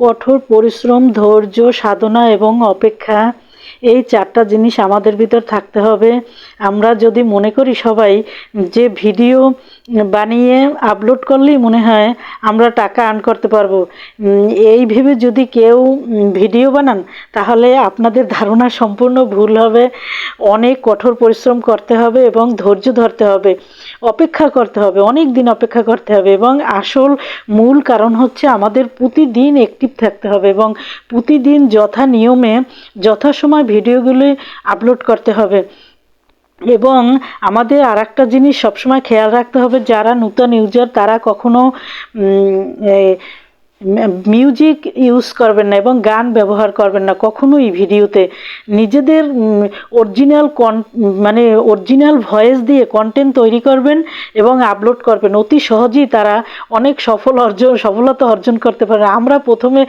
কঠোর পরিশ্রম ধৈর্য সাধনা এবং অপেক্ষা এই চারটা জিনিস আমাদের ভিতর থাকতে হবে। আমরা যদি মনে করি সবাই যে ভিডিও বানিয়ে আপলোড করলেই মনে হয় আমরা টাকা আর্ন করতে পারব। এই ভেবে যদি কেউ ভিডিও বানান, তাহলে আপনাদের ধারণা সম্পূর্ণ ভুল হবে। অনেক কঠোর পরিশ্রম করতে হবে এবং ধৈর্য ধরতে হবে। অপেক্ষা করতে হবে অনেক দিন অপেক্ষা করতে হবে এবং আসল মূল কারণ হচ্ছে আমাদের প্রতিদিন অ্যাক্টিভ থাকতে হবে এবং প্রতিদিন যথা নিয়মে যথাসময় ভিডিওগুলি আপলোড করতে হবে। এবং আমাদের আর একটা জিনিস সবসময় খেয়াল রাখতে হবে, যারা নূতন ইউজার তারা কখনো মিউজিক ইউজ করবেন না এবং গান ব্যবহার করবেন না। কখনোই ভিডিওতে নিজেদের অরিজিনাল কন মানে অরিজিনাল ভয়েস দিয়ে কন্টেন্ট তৈরি করবেন এবং আপলোড করবেন। অতি সহজেই তারা অনেক সফল অর্জন, সফলতা অর্জন করতে পারে আমরা প্রথমে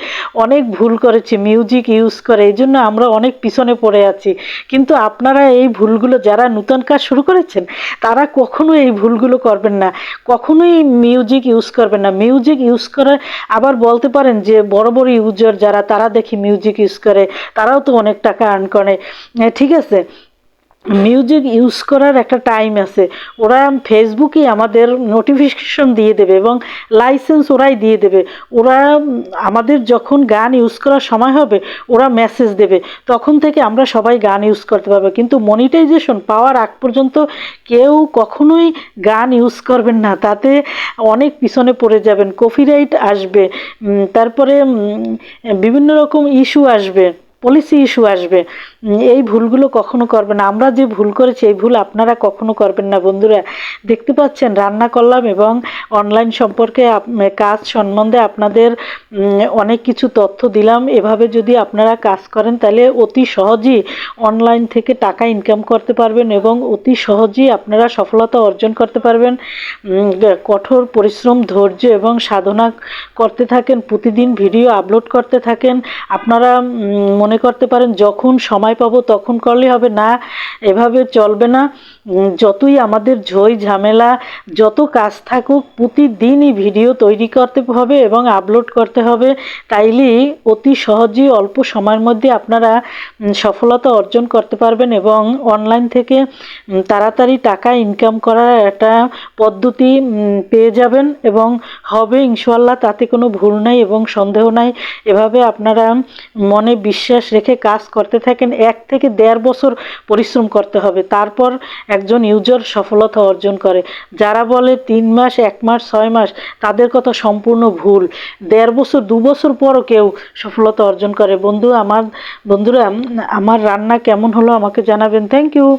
অনেক ভুল করেছি মিউজিক ইউজ করে, এই জন্য আমরা অনেক পিছনে পড়ে আছি। কিন্তু আপনারা এই ভুলগুলো, যারা নূতন কাজ শুরু করেছেন, তারা কখনো এই ভুলগুলো করবেন না। কখনোই মিউজিক ইউজ করবেন না। মিউজিক ইউজ করে আবার বলতে পারেন যে বড় বড় ইউজার যারা, তারা দেখি মিউজিক ইউজ করে, তারাও তো অনেক টাকা আর্ন করে। ঠিক আছে? মিউজিক ইউজ করার একটা টাইম আছে। ওরা ফেসবুকেই আমাদের নোটিফিকেশন দিয়ে দেবে এবং লাইসেন্স ওরাই দিয়ে দেবে। ওরা আমাদের যখন গান ইউজ করার সময় হবে, ওরা মেসেজ দেবে। তখন থেকে আমরা সবাই গান ইউজ করতে পারব। কিন্তু মনিটাইজেশন পাওয়ার আগ পর্যন্ত কেউ কখনোই গান ইউজ করবেন না। তাতে অনেক পিছনে পড়ে যাবেন। কপিরাইট আসবে। তারপরে বিভিন্ন রকম ইস্যু আসবে। পলিসি ইস্যু আসবে। এই ভুলগুলো কখনো করবেন আমরা যে ভুল করেছি এই ভুল আপনারা কখনো করবেন না। বন্ধুরা দেখতে পাচ্ছেন রান্না করলাম এবং অনলাইন সম্পর্কে কাজ সম্বন্ধে আপনাদের অনেক কিছু তথ্য দিলাম। এভাবে যদি আপনারা কাজ করেন তাহলে অতি সহজেই অনলাইন থেকে টাকা ইনকাম করতে পারবেন এবং অতি সহজেই আপনারা সফলতা অর্জন করতে পারবেন। কঠোর পরিশ্রম ধৈর্য এবং সাধনা করতে থাকেন। প্রতিদিন ভিডিও আপলোড করতে থাকেন। আপনারা উম, মনে করতে পারেন, যখন সময় পাবো তখন করলে হবে। না, এভাবে চলবে না। যতই আমাদের ঝই ঝামেলা, যত কাজ থাকুক, প্রতিদিনই ভিডিও তৈরি করতে হবে এবং আপলোড করতে হবে। তাইলেই অতি সহজেই অল্প সময়ের মধ্যে আপনারা সফলতা অর্জন করতে পারবেন এবং অনলাইন থেকে তাড়াতাড়ি টাকা ইনকাম করার একটা পদ্ধতি পেয়ে যাবেন এবং হবে ইনশাল্লাহ তাতে কোনো ভুল নাই এবং সন্দেহ নাই। এভাবে আপনারা মনে বিশ্বাস রেখে কাজ করতে থাকেন, এক থেকে দেড় বছর পরিশ্রম করতে হবে। তারপর একজন ইউজার সফলতা অর্জন করে। যারা বলে তিন মাস, এক মাস, ছয় মাস, তাদের কথা সম্পূর্ণ ভুল। দেড় বছর, দু বছর পরও কেউ সফলতা অর্জন করে। বন্ধু, আমার, বন্ধুরা, আমার রান্না কেমন হলো আমাকে জানাবেন। Thank you